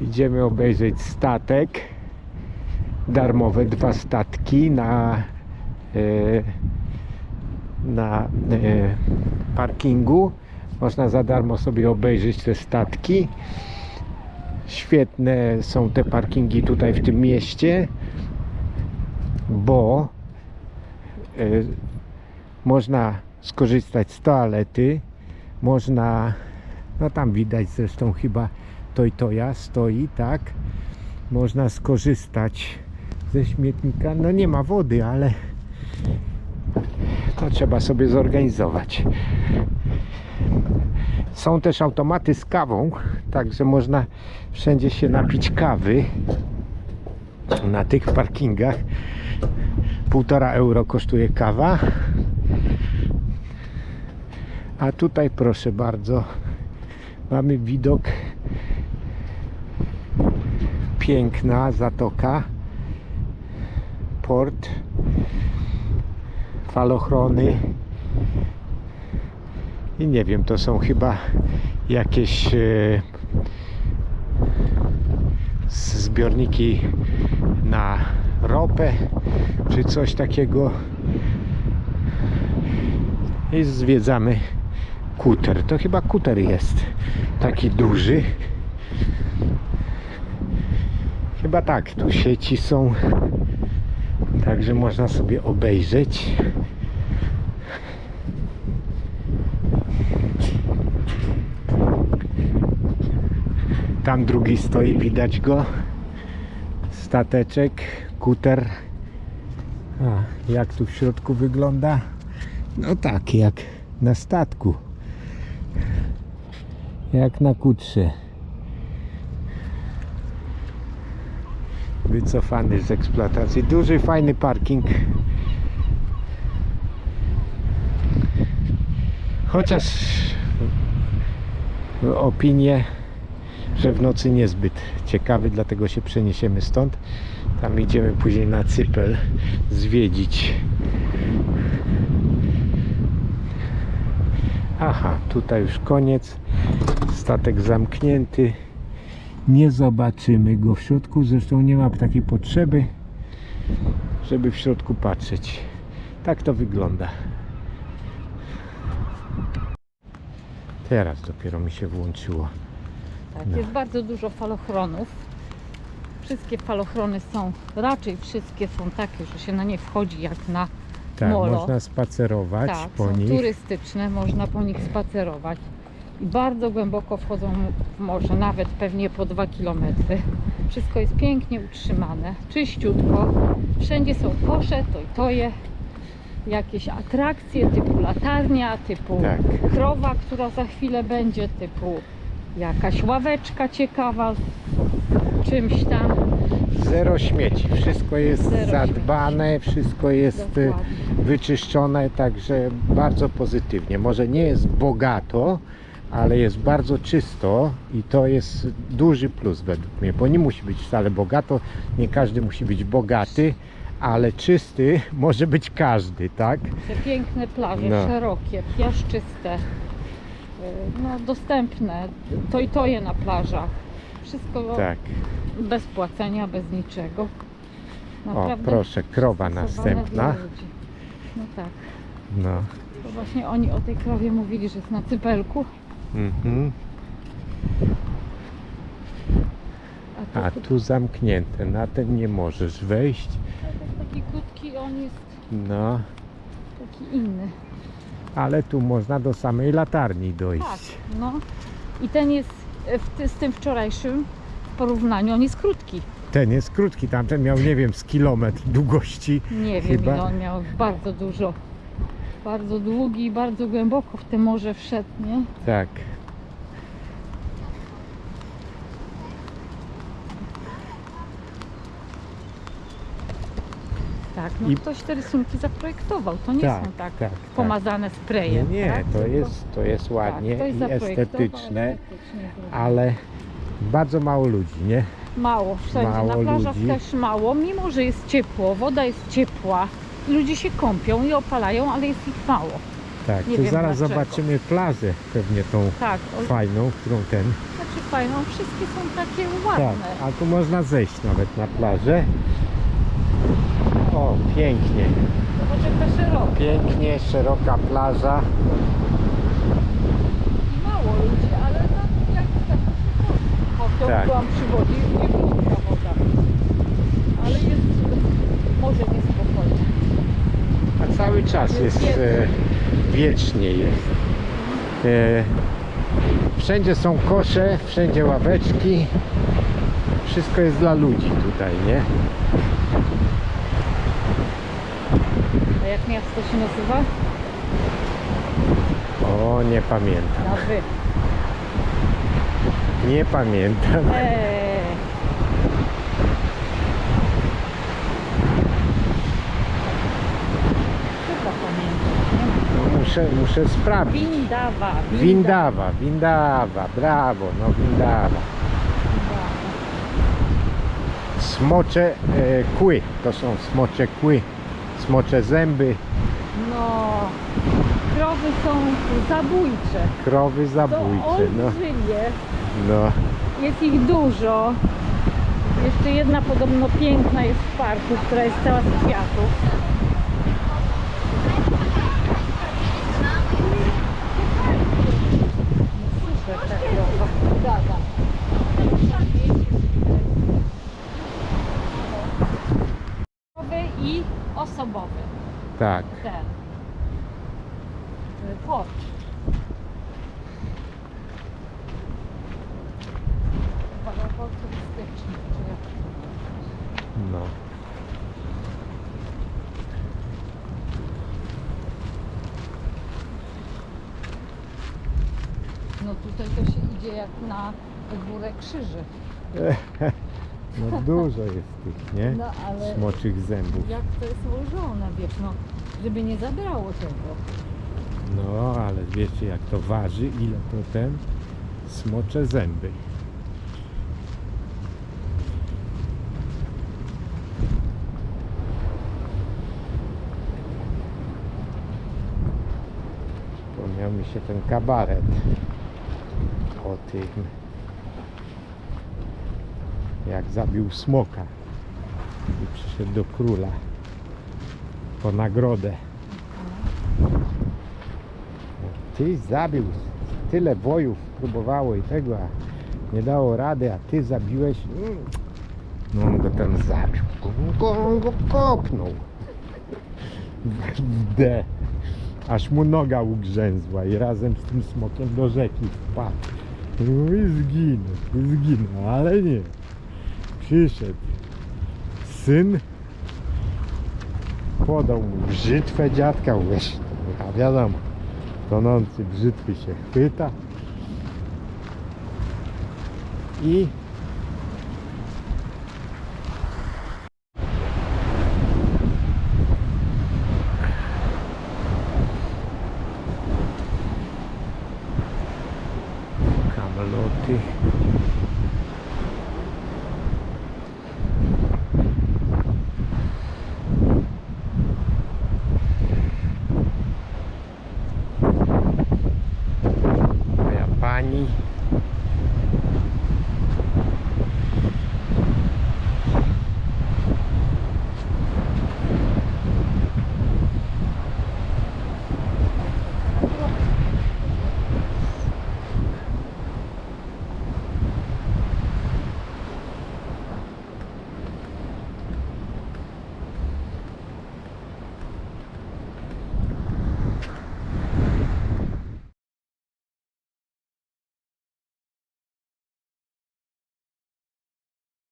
Idziemy obejrzeć statek. Darmowe dwa statki na, e, na e, parkingu. Można za darmo sobie obejrzeć te statki. Świetne są te parkingi tutaj w tym mieście, bo e, można skorzystać z toalety, można, no tam widać zresztą chyba Toj Toja stoi, tak? Można skorzystać ze śmietnika. No nie ma wody, ale to trzeba sobie zorganizować. Są też automaty z kawą, także można wszędzie się napić kawy na tych parkingach. Półtora euro kosztuje kawa. A tutaj proszę bardzo, mamy widok piękna zatoka, port, falochrony i nie wiem, to są chyba jakieś e, zbiorniki na ropę czy coś takiego i zwiedzamy kuter. To chyba kuter jest taki duży. Chyba tak, tu sieci są. Także można sobie obejrzeć. Tam drugi stoi, widać go. Stateczek, kuter. A, jak tu w środku wygląda? No tak, jak na statku. Jak na kutrze. Wycofany z eksploatacji. Duży, fajny parking. Chociaż opinie, że w nocy niezbyt ciekawy, dlatego się przeniesiemy stąd. Tam idziemy później na Cypel zwiedzić Aha, tutaj już koniec. Statek zamknięty. Nie zobaczymy go w środku. Zresztą nie ma takiej potrzeby, żeby w środku patrzeć. Tak to wygląda. Teraz dopiero mi się włączyło. Tak, No. jest bardzo dużo falochronów. Wszystkie falochrony są, raczej wszystkie są takie, że się na nie wchodzi jak na Tak, Molo. można spacerować tak, po są nich. turystyczne, można po nich spacerować. I bardzo głęboko wchodzą w morze, nawet pewnie po 2 km. Wszystko jest pięknie utrzymane, czyściutko. Wszędzie są kosze, to i toje. Jakieś atrakcje typu latarnia, typu Tak. krowa, która za chwilę będzie, typu jakaś ławeczka ciekawa z czymś tam. Zero śmieci. Wszystko jest Zero zadbane, wszystko jest e, Dokładnie. wyczyszczone, także bardzo pozytywnie. Może nie jest bogato, ale jest bardzo czysto i to jest duży plus według mnie, bo nie musi być wcale bogato, nie każdy musi być bogaty, ale czysty może być każdy, tak? Te piękne plaże, No. szerokie, piaszczyste, y, no, dostępne, to i toje na plażach. Wszystko Tak. bez płacenia, bez niczego. O, proszę, krowa następna. dla ludzi. No tak. No. To właśnie oni o tej krowie mówili, że jest na cypelku. Mhm. A, A tu, zamknięte, na ten nie możesz wejść. jest taki krótki, on jest No, taki inny. ale tu można do samej latarni dojść. Tak, no. I ten jest e, w, ty- z tym wczorajszym w porównaniu, on jest krótki. Ten jest krótki, tamten miał nie wiem z kilometr długości. Nie wiem, Chyba- ile on miał, bardzo dużo. Bardzo długi i bardzo głęboko w te morze wszedł, nie? Tak. Tak, no I- ktoś te rysunki zaprojektował, to nie Tak, są tak, tak, tak. pomazane Nie, sprayem. nie, tak? to jest, to jest ładnie tak, i estetyczne, ale bardzo mało ludzi, nie? Mało, wszędzie, mało na plażach ludzi. też mało, mimo że jest ciepło, woda jest ciepła, ludzie się kąpią i opalają, ale jest ich mało. Tak, Nie tu zaraz dlaczego. zobaczymy plażę, pewnie tą Tak, o, fajną, którą ten. znaczy fajną. Wszystkie są takie Tak, ładne. a tu można zejść nawet na plażę. O, pięknie. Zobacz jak to szeroko. Pięknie, szeroka plaża. I mało ludzi, ale no, jak tak to Tak. byłam przy wodzie nie było woda. Ale jest może niespokojne. Cały czas jest, e, wiecznie jest. E, wszędzie są kosze, wszędzie ławeczki. Wszystko jest dla ludzi tutaj, nie? A jak miasto się nazywa? O, nie pamiętam. Na wy. Nie pamiętam. Eee. Chyba pamiętam. nie ma. Muszę, muszę sprawdzić. Windawa. Windawa, Windawa, brawo, no Windawa. Smocze e, kły, to są smocze kły, smocze zęby, No, krowy są zabójcze. krowy zabójcze, no, olbrzymie. no. Jest ich dużo. Jeszcze jedna podobno piękna jest w parku, która jest cała z kwiatów. Super ta krowa. Krowy i osobowy. tak. Ten. y, Płot. Turystyczny. czy jak? No. No tutaj to się idzie jak na górę krzyży. No dużo jest tych, nie? No ale Smoczych zębów. jak to jest ułożone, wiesz, no, żeby nie zabrało tego. No, ale wiecie jak to waży, ile to ten smocze zęby. Przypomniał mi się ten kabaret tym jak zabił smoka i przyszedł do króla po nagrodę. Ty zabił, tyle wojów próbowało i tego, a nie dało rady, a ty zabiłeś. No on go tam zabił. Go, on go kopnął. W D. Aż mu noga ugrzęzła i razem z tym smokiem do rzeki wpadł. No i zginął, zginął, ale nie. Przyszedł syn, podał mu brzytwę dziadka, wiesz, a wiadomo, tonący brzytwy się chwyta i see. Kaya pani.